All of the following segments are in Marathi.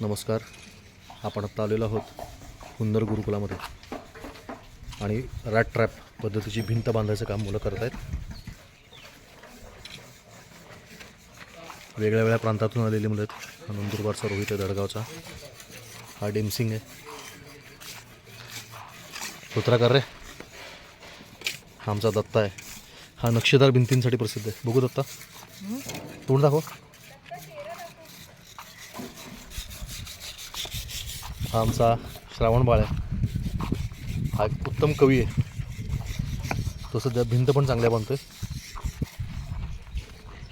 नमस्कार. आपण आत्ता आलेलो आहोत हुंदर गुरुकुलामध्ये. आणि रॅट ट्रॅप पद्धतीची भिंत बांधायचं काम मुलं करत आहेत. वेगळ्या वेगळ्या प्रांतातून आलेली मुलं आहेत. नंदुरबारचा रोहित आहे दडगावचा. हा डेमसिंग आहे. सूत्राकार रे. हा आमचा दत्ता आहे. हा नक्षीदार भिंतींसाठी प्रसिद्ध आहे. बघू दत्ता. तोंड दाखव. हा आमचा श्रावण बाळ आहे. हा एक उत्तम कवी आहे. तो सध्या भिंत पण चांगल्या बांधतोय.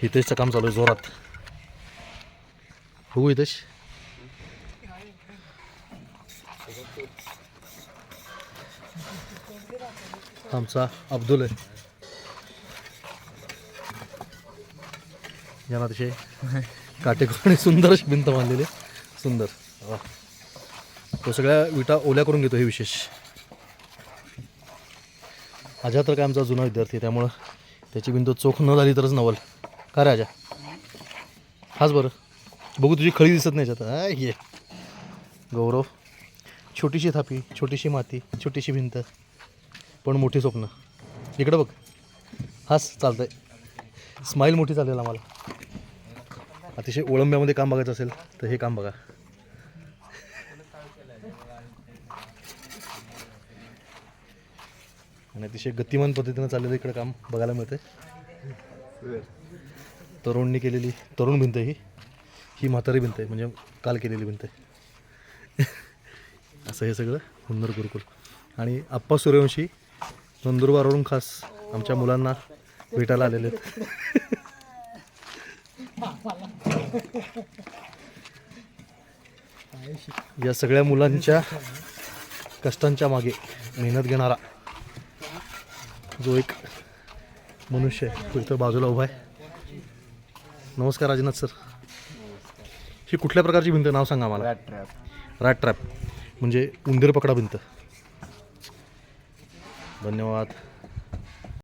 हितेशचं काम चालू आहे जोरात. बघू हितेश. आमचा अब्दुल आहे. यानं अतिशय काटेकोर आणि सुंदर भिंत बांधलेली. सुंदर. वा. तो सगळ्या विटा ओल्या करून घेतो हे विशेष. अजा तर काय आमचा जुना विद्यार्थी त्यामुळं त्याची बिंदू चोख न झाली तरच नवल. का रे अजा हाच बरं. बघू तुझी खळी दिसत नाही याच्यात. ये गौरव छोटीशी थापी छोटीशी माती छोटीशी भिंत पण मोठी स्वप्न. इकडं बघ. हाच चालतं आहे स्माईल मोठी चालेल आम्हाला. अतिशय ओळंब्यामध्ये काम बघायचं असेल तर हे काम बघा. आणि अतिशय गतिमान पद्धतीनं चाललेलं इकडे काम बघायला मिळतंय. तरुणनी केलेली तरुण भिंत ही. ही म्हातारी भिंत आहे म्हणजे काल केलेली भिंत आहे. असं हे सगळं हुन्नर गुरुकुल. आणि आप्पा सूर्यवंशी नंदुरबारवरून खास आमच्या मुलांना भेटायला आलेले आहेत. या सगळ्या मुलांच्या कष्टांच्या मागे मेहनत घेणारा जो एक मनुष्य आहे तो इथं बाजूला उभा आहे. नमस्कार राजनाथ सर. ही कुठल्या प्रकारची भिंत? नाव सांगा आम्हाला रॅट ट्रॅप रॅट ट्रॅप म्हणजे उंदीर पकडा भिंत. धन्यवाद.